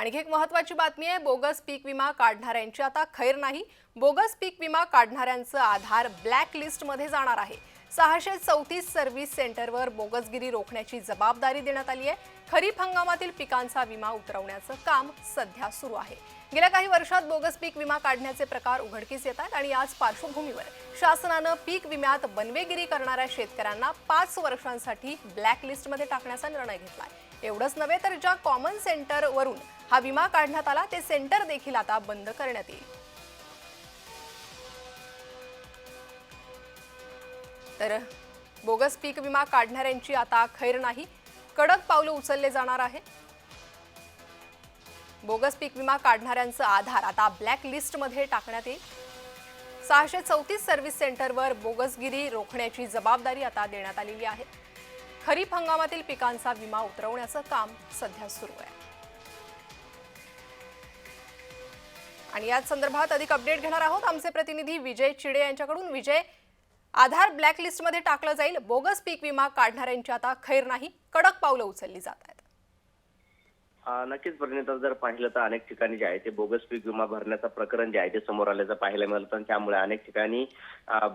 आणखी एक महत्वाची बातमी आहे बोगस पीक विमा काढणाऱ्यांची. आता खैर नाही बोगस पीक विमा काढणाऱ्यांचं आधार ब्लॅक लिस्टमध्ये जाणार आहे. सहाशे चौतीस सर्व्हिस सेंटरवर बोगसगिरी रोखण्याची जबाबदारी देण्यात आली आहे. खरीप हंगामातील पिकांचा विमा उतरवण्याचं काम सध्या सुरू आहे. गेल्या काही वर्षात बोगस पीक विमा काढण्याचे प्रकार उघडकीस येत आहेत आणि याच पार्श्वभूमीवर शासनानं पीक विम्यात बनवेगिरी करणाऱ्या शेतकऱ्यांना पाच वर्षांसाठी ब्लॅक लिस्टमध्ये टाकण्याचा निर्णय घेतला एवढंच नव्हे तर ज्या कॉमन सेंटरवरून हा विमा काढण्यात आला ते सेंटर देखील आता बंद करण्यात येईल. तर बोगस पीक विमा काढणाऱ्यांची आता खैर नाही कडक पावलं उचलले जाणार आहे. बोगस पीक विमा काढणाऱ्यांचं आधार आता ब्लॅक लिस्टमध्ये टाकण्यात येईल. सहाशे चौतीस सर्व्हिस सेंटरवर बोगसगिरी रोखण्याची जबाबदारी आता देण्यात आलेली आहे. खरीप हंगामातील पिकांचा विमा उतरवण्याचं काम सध्या सुरू आहे. आणि याच संदर्भात अधिक अपडेट घेणार आहोत. आमचे प्रतिनिधी विजय चिडे यांच्याकडून. विजय आधार ब्लॅक लिस्टमध्ये टाकलं जाईल. बोगस पीक विमा काढणाऱ्यांची आता खैर नाही कडक पावलं उचलली जात आहेत. नक्कीच परिणिता जर पाहिलं तर अनेक ठिकाणी जे आहे ते बोगस पीक विमा भरण्याचं प्रकरण जे आहे ते समोर आल्याचं पाहायला मिळतं त्यामुळे अनेक ठिकाणी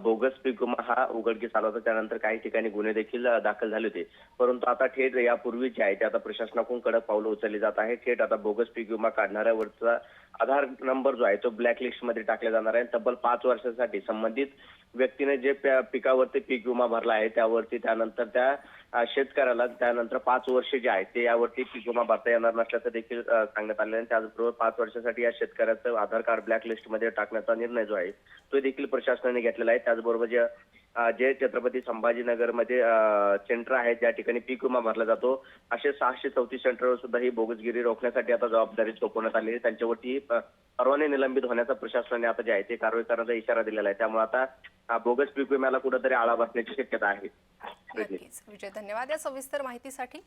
बोगस पीक विमा हा उघडकीस आला होता. त्यानंतर काही ठिकाणी गुन्हे देखील दाखल झाले होते. परंतु आता थेट यापूर्वी जे आहे ते आता प्रशासनाकडून कडक पावलं उचलली जात आहे थेट आता बोगस पीक विमा काढणाऱ्यावरचा आधार नंबर जो आहे तो ब्लॅक लिस्टमध्ये टाकला जाणार आहे. तब्बल पाच वर्षासाठी संबंधित व्यक्तीने जे प्या- पिकावरती पीक विमा भरला आहे त्यावरती त्यानंतर त्या शेतकऱ्याला त्यानंतर पाच वर्ष जे आहे ते यावरती पीक विमा भरता येणार नसल्याचं देखील सांगण्यात आलं आहे. त्याचबरोबर पाच वर्षासाठी या शेतकऱ्याचं आधार कार्ड ब्लॅक लिस्टमध्ये टाकण्याचा निर्णय जो आहे तो देखील प्रशासनाने घेतलेला आहे. त्याचबरोबर जे जे छत्रपती संभाजीनगरमध्ये अ, सेंटर आहे ज्या ठिकाणी पीक विमा भरला जातो. असे सहाशे चौतीस सेंटरवर सुद्धा ही बोगसगिरी रोखण्यासाठी आता जबाबदारी सोपवण्यात आली आहे. त्यांच्यावरती परवाने निलंबित होण्याचा प्रशासनाने आता जे आहे ते कारवाई करण्याचा इशारा दिलेला आहे. त्यामुळे आता हा बोगस पीक विम्याला कुठेतरी आळा बसण्याची शक्यता आहे. नक्कीच. विजय धन्यवाद या सविस्तर माहितीसाठी.